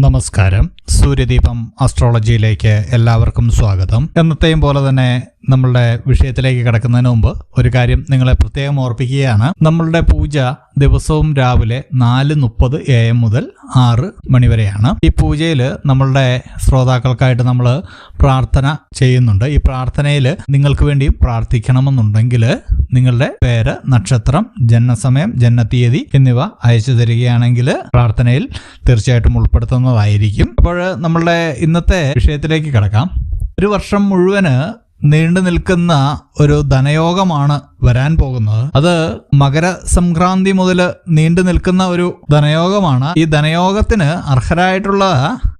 നമസ്കാരം. സൂര്യദീപം ആസ്ട്രോളജിയിലേക്ക് എല്ലാവർക്കും സ്വാഗതം. എന്നത്തെയും പോലെ തന്നെ നമ്മളുടെ വിഷയത്തിലേക്ക് കിടക്കുന്നതിന് മുമ്പ് ഒരു കാര്യം നിങ്ങളെ പ്രത്യേകം ഓർപ്പിക്കുകയാണ്. നമ്മളുടെ പൂജ ദിവസവും രാവിലെ നാല് മുപ്പത് എ എം മുതൽ ആറ് മണിവരെയാണ് ഈ പൂജയിൽ നമ്മളുടെ ശ്രോതാക്കൾക്കായിട്ട് നമ്മൾ പ്രാർത്ഥന ചെയ്യുന്നുണ്ട്. ഈ പ്രാർത്ഥനയിൽ നിങ്ങൾക്ക് വേണ്ടി പ്രാർത്ഥിക്കണമെന്നുണ്ടെങ്കിൽ നിങ്ങളുടെ പേര് നക്ഷത്രം ജനനസമയം ജനനത്തീയതി എന്നിവ അയച്ചു തരികയാണെങ്കിൽ പ്രാർത്ഥനയിൽ തീർച്ചയായിട്ടും ഉൾപ്പെടുത്തുന്നതായിരിക്കും. അപ്പോൾ നമ്മളുടെ ഇന്നത്തെ വിഷയത്തിലേക്ക് കിടക്കാം. ഒരു വർഷം മുഴുവൻ നീണ്ടു നിൽക്കുന്ന ഒരു ധനയോഗമാണ് വരാൻ പോകുന്നത്. അത് മകര സംക്രാന്തി മുതൽ നീണ്ടു നിൽക്കുന്ന ഒരു ധനയോഗമാണ്. ഈ ധനയോഗത്തിന് അർഹരായിട്ടുള്ള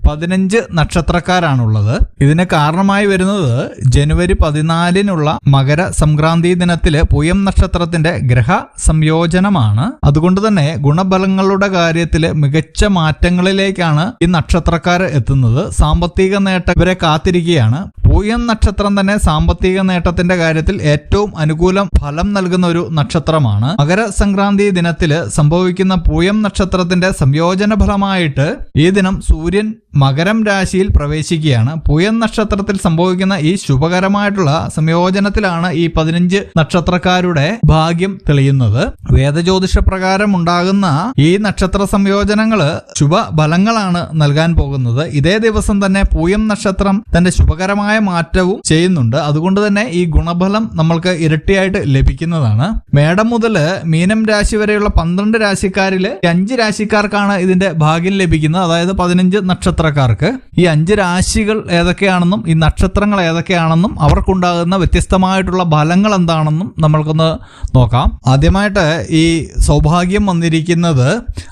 പതിനഞ്ച് നക്ഷത്രക്കാരാണുള്ളത്. ഇതിന് കാരണമായി വരുന്നത് ജനുവരി പതിനാലിനുള്ള മകര സംക്രാന്തി ദിനത്തിൽ പൂയം നക്ഷത്രത്തിന്റെ ഗ്രഹ സംയോജനമാണ് അതുകൊണ്ട് തന്നെ ഗുണബലങ്ങളുടെ കാര്യത്തിൽ മികച്ച മാറ്റങ്ങളിലേക്കാണ് ഈ നക്ഷത്രക്കാർ എത്തുന്നത്. സാമ്പത്തിക നേട്ടം ഇവരെ കാത്തിരിക്കുകയാണ്. പൂയം നക്ഷത്രം തന്നെ സാമ്പത്തിക നേട്ടത്തിന്റെ കാര്യത്തിൽ ഏറ്റവും അനുകൂലം ഫലം നൽകുന്ന ഒരു നക്ഷത്രമാണ്. മകര സംക്രാന്തി ദിനത്തിൽ സംഭവിക്കുന്ന പൂയം നക്ഷത്രത്തിന്റെ സംയോജന ഫലമായിട്ട് ഈ ദിനം സൂര്യൻ മകരം രാശിയിൽ പ്രവേശിക്കുകയാണ്. പൂയം നക്ഷത്രത്തിൽ സംഭവിക്കുന്ന ഈ ശുഭകരമായിട്ടുള്ള സംയോജനത്തിലാണ് ഈ പതിനഞ്ച് നക്ഷത്രക്കാരുടെ ഭാഗ്യം തെളിയുന്നത്. വേദജ്യോതിഷ പ്രകാരം ഉണ്ടാകുന്ന ഈ നക്ഷത്ര സംയോജനങ്ങൾ ശുഭഫലങ്ങളാണ് നൽകാൻ പോകുന്നത്. ഇതേ ദിവസം തന്നെ പൂയം നക്ഷത്രം തന്റെ ശുഭകരമായ മാറ്റവും ചെയ്യുന്നുണ്ട്. അതുകൊണ്ട് തന്നെ ഈ ഗുണഫലം നമ്മൾക്ക് ഇരട്ടിയായിട്ട് ലഭിക്കുന്നതാണ്. മേടം മുതൽ മീനം രാശി വരെയുള്ള പന്ത്രണ്ട് രാശിക്കാരിൽ അഞ്ച് രാശിക്കാർക്കാണ് ഇതിന്റെ ഭാഗ്യം ലഭിക്കുന്നത്. അതായത് പതിനഞ്ച് നക്ഷത്രക്കാർക്ക്. ഈ അഞ്ച് രാശികൾ ഏതൊക്കെയാണെന്നും ഈ നക്ഷത്രങ്ങൾ ഏതൊക്കെയാണെന്നും അവർക്കുണ്ടാകുന്ന വ്യത്യസ്തമായിട്ടുള്ള ഫലങ്ങൾ എന്താണെന്നും നമ്മൾക്കൊന്ന് നോക്കാം. ആദ്യമായിട്ട് ഈ സൗഭാഗ്യം വന്നിരിക്കുന്നത്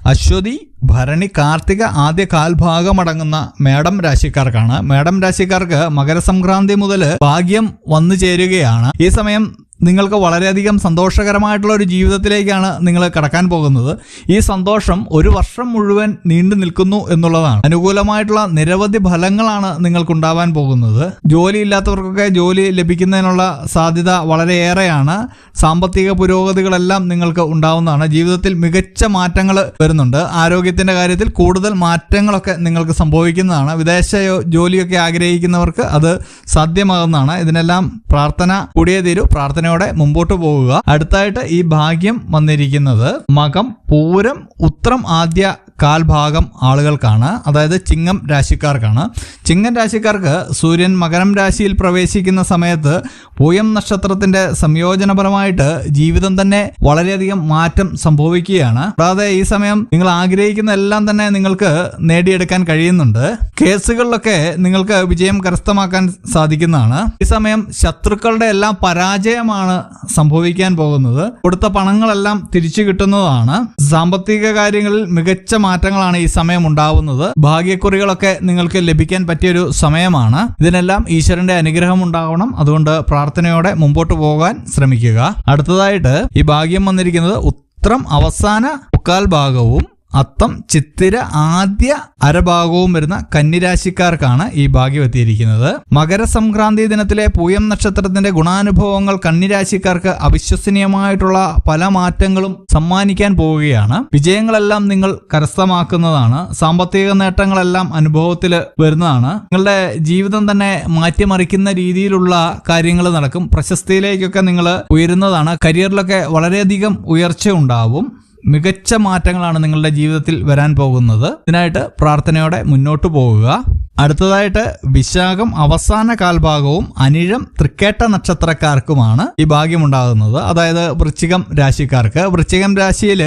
അശ്വതി ഭരണി കാർത്തിക ആദ്യ കാൽഭാഗമടങ്ങുന്ന മേടം രാശിക്കാർക്കാണ്. മേടം രാശിക്കാർക്ക് മകരസംക്രാന്തി മുതൽ ഭാഗ്യം വന്നു ചേരുകയാണ് ഈ സമയം നിങ്ങൾക്ക് വളരെയധികം സന്തോഷകരമായിട്ടുള്ള ഒരു ജീവിതത്തിലേക്കാണ് നിങ്ങൾ കടക്കാൻ പോകുന്നത്. ഈ സന്തോഷം ഒരു വർഷം മുഴുവൻ നീണ്ടു നിൽക്കുന്നു എന്നുള്ളതാണ്. അനുകൂലമായിട്ടുള്ള നിരവധി ഫലങ്ങളാണ് നിങ്ങൾക്കുണ്ടാവാൻ പോകുന്നത്. ജോലി ഇല്ലാത്തവർക്കൊക്കെ ജോലി ലഭിക്കുന്നതിനുള്ള സാധ്യത വളരെയേറെയാണ്. സാമ്പത്തിക പുരോഗതികളെല്ലാം നിങ്ങൾക്ക് ഉണ്ടാവുന്നതാണ്. ജീവിതത്തിൽ മികച്ച മാറ്റങ്ങൾ വരുന്നുണ്ട്. ആരോഗ്യത്തിന്റെ കാര്യത്തിൽ കൂടുതൽ മാറ്റങ്ങളൊക്കെ നിങ്ങൾക്ക് സംഭവിക്കുന്നതാണ്. വിദേശ ജോലിയൊക്കെ ആഗ്രഹിക്കുന്നവർക്ക് അത് സാധ്യമാകുന്നതാണ്. ഇതിനെല്ലാം പ്രാർത്ഥന കൂടിയേ തീരൂ. പ്രാർത്ഥനയോടെ മുമ്പോട്ട് പോകുക. അടുത്തായിട്ട് ഈ ഭാഗ്യം വന്നിരിക്കുന്നത് മകം പൂരം ഉത്രം ആദ്യ കാൽഭാഗം ആളുകൾക്കാണ് അതായത് ചിങ്ങം രാശിക്കാർക്കാണ്. ചിങ്ങം രാശിക്കാർക്ക് സൂര്യൻ മകരം രാശിയിൽ പ്രവേശിക്കുന്ന സമയത്ത് പൂയം നക്ഷത്രത്തിന്റെ സംയോജനപരമായിട്ട് ജീവിതം തന്നെ വളരെയധികം മാറ്റം സംഭവിക്കുകയാണ്. കൂടാതെ ഈ സമയം നിങ്ങൾ ആഗ്രഹിക്കുന്ന എല്ലാം തന്നെ നിങ്ങൾക്ക് നേടിയെടുക്കാൻ കഴിയുന്നുണ്ട്. കേസുകളിലൊക്കെ നിങ്ങൾക്ക് വിജയം കരസ്ഥമാക്കാൻ സാധിക്കുന്നതാണ്. ഈ സമയം ശത്രുക്കളുടെ എല്ലാം പരാജയമാണ് സംഭവിക്കാൻ പോകുന്നത്. കൊടുത്ത പണങ്ങളെല്ലാം തിരിച്ചു കിട്ടുന്നതാണ്. സാമ്പത്തിക കാര്യങ്ങളിൽ മികച്ച മാറ്റങ്ങളാണ് ഈ സമയം ഉണ്ടാവുന്നത്. ഭാഗ്യക്കുറികളൊക്കെ നിങ്ങൾക്ക് ലഭിക്കാൻ പറ്റിയൊരു സമയമാണ്. ഇതിനെല്ലാം ഈശ്വരന്റെ അനുഗ്രഹം ഉണ്ടാവണം. അതുകൊണ്ട് പ്രാർത്ഥനയോടെ മുമ്പോട്ട് പോകാൻ ശ്രമിക്കുക. അടുത്തതായിട്ട് ഈ ഭാഗ്യം വന്നിരിക്കുന്നത് ഉത്രം അവസാന മുക്കാൽ ഭാഗവും അത്തം ചിത്തിര ആദ്യ അരഭാഗവും വരുന്ന കന്നിരാശിക്കാർക്കാണ് ഈ ഭാഗ്യം എത്തിയിരിക്കുന്നത് മകരസംക്രാന്തി ദിനത്തിലെ പൂയം നക്ഷത്രത്തിന്റെ ഗുണാനുഭവങ്ങൾ കന്നിരാശിക്കാർക്ക് അവിശ്വസനീയമായിട്ടുള്ള പല മാറ്റങ്ങളും സമ്മാനിക്കാൻ പോവുകയാണ്. വിജയങ്ങളെല്ലാം നിങ്ങൾ കരസ്ഥമാക്കുന്നതാണ്. സാമ്പത്തിക നേട്ടങ്ങളെല്ലാം അനുഭവത്തിൽ വരുന്നതാണ്. നിങ്ങളുടെ ജീവിതം തന്നെ മാറ്റിമറിക്കുന്ന രീതിയിലുള്ള കാര്യങ്ങൾ നടക്കും. പ്രശസ്തിയിലേക്കൊക്കെ നിങ്ങൾ ഉയരുന്നതാണ്. കരിയറിലൊക്കെ വളരെയധികം ഉയർച്ച ഉണ്ടാവും. മികച്ച മാറ്റങ്ങളാണ് നിങ്ങളുടെ ജീവിതത്തിൽ വരാൻ പോകുന്നത്. ഇതിനായിട്ട് പ്രാർത്ഥനയോടെ മുന്നോട്ട് പോകുക അടുത്തതായിട്ട് വിശാഖം അവസാന കാൽഭാഗവും അനിഴം തൃക്കേട്ട നക്ഷത്രക്കാർക്കുമാണ് ഈ ഭാഗ്യമുണ്ടാകുന്നത് അതായത് വൃശ്ചികം രാശിക്കാർക്ക്. വൃശ്ചികം രാശിയിൽ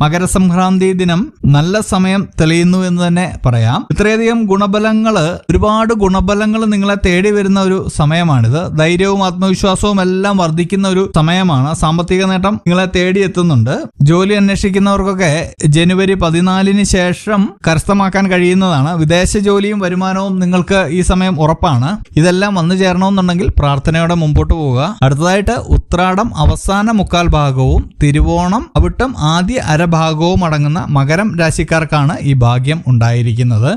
മകരസംക്രാന്തി ദിനം നല്ല സമയം തെളിയുന്നു എന്ന് തന്നെ പറയാം. ഇത്രയധികം ഗുണബലങ്ങൾ ഒരുപാട് ഗുണബലങ്ങൾ നിങ്ങളെ തേടി വരുന്ന ഒരു സമയമാണിത്. ധൈര്യവും ആത്മവിശ്വാസവും എല്ലാം വർദ്ധിക്കുന്ന ഒരു സമയമാണ്. സാമ്പത്തിക നേട്ടം നിങ്ങളെ തേടി എത്തുന്നുണ്ട്. ജോലി അന്വേഷിക്കുന്നവർക്കൊക്കെ ജനുവരി പതിനാലിന് ശേഷം കരസ്ഥമാക്കാൻ കഴിയുന്നതാണ്. വിദേശ ജോലിയും വരുമാനവും നിങ്ങൾക്ക് ഈ സമയം ഉറപ്പാണ്. ഇതെല്ലാം വന്നു ചേരണമെന്നുണ്ടെങ്കിൽ പ്രാർത്ഥനയോടെ മുമ്പോട്ട് പോവുക. അടുത്തതായിട്ട് ഉത്രാടം അവസാന മുക്കാൽ ഭാഗവും തിരുവോണം അവിട്ടം ആദ്യ അര അരഭാഗവും അടങ്ങുന്ന മകരം രാശിക്കാർക്കാണ് ഈ ഭാഗ്യം ഉണ്ടായിരിക്കുന്നത്.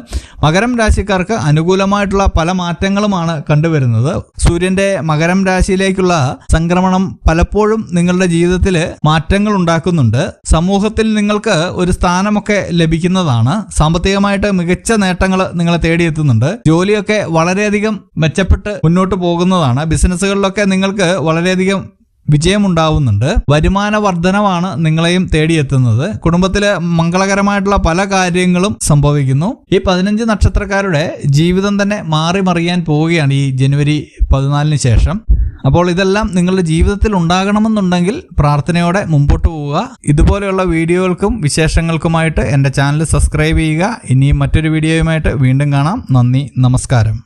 മകരം രാശിക്കാർക്ക് അനുകൂലമായിട്ടുള്ള പല മാറ്റങ്ങളുമാണ് കണ്ടുവരുന്നത്. സൂര്യന്റെ മകരം രാശിയിലേക്കുള്ള സംക്രമണം പലപ്പോഴും നിങ്ങളുടെ ജീവിതത്തിൽ മാറ്റങ്ങൾ ഉണ്ടാക്കുന്നുണ്ട്. സമൂഹത്തിൽ നിങ്ങൾക്ക് ഒരു സ്ഥാനമൊക്കെ ലഭിക്കുന്നതാണ്. സാമ്പത്തികമായിട്ട് മികച്ച നേട്ടങ്ങൾ നിങ്ങളെ തേടിയെത്തുന്നുണ്ട്. ജോലിയൊക്കെ വളരെയധികം മെച്ചപ്പെട്ട് മുന്നോട്ട് പോകുന്നതാണ്. ബിസിനസ്സുകളിലൊക്കെ നിങ്ങൾക്ക് വളരെയധികം വിജയമുണ്ടാവുന്നുണ്ട്. വരുമാന വർധനവാണ് നിങ്ങളെയും തേടിയെത്തുന്നത്. കുടുംബത്തിലെ മംഗളകരമായിട്ടുള്ള പല കാര്യങ്ങളും സംഭവിക്കുന്നു. ഈ പതിനഞ്ച് നക്ഷത്രക്കാരുടെ ജീവിതം തന്നെ മാറി മറിയാൻ പോവുകയാണ് ഈ ജനുവരി പതിനാലിന് ശേഷം. അപ്പോൾ ഇതെല്ലാം നിങ്ങളുടെ ജീവിതത്തിൽ ഉണ്ടാകണമെന്നുണ്ടെങ്കിൽ പ്രാർത്ഥനയോടെ മുമ്പോട്ട് പോവുക. ഇതുപോലെയുള്ള വീഡിയോകൾക്കും വിശേഷങ്ങൾക്കുമായിട്ട് എന്റെ ചാനൽ സബ്സ്ക്രൈബ് ചെയ്യുക. ഇനിയും മറ്റൊരു വീഡിയോയുമായിട്ട് വീണ്ടും കാണാം. നന്ദി നമസ്കാരം.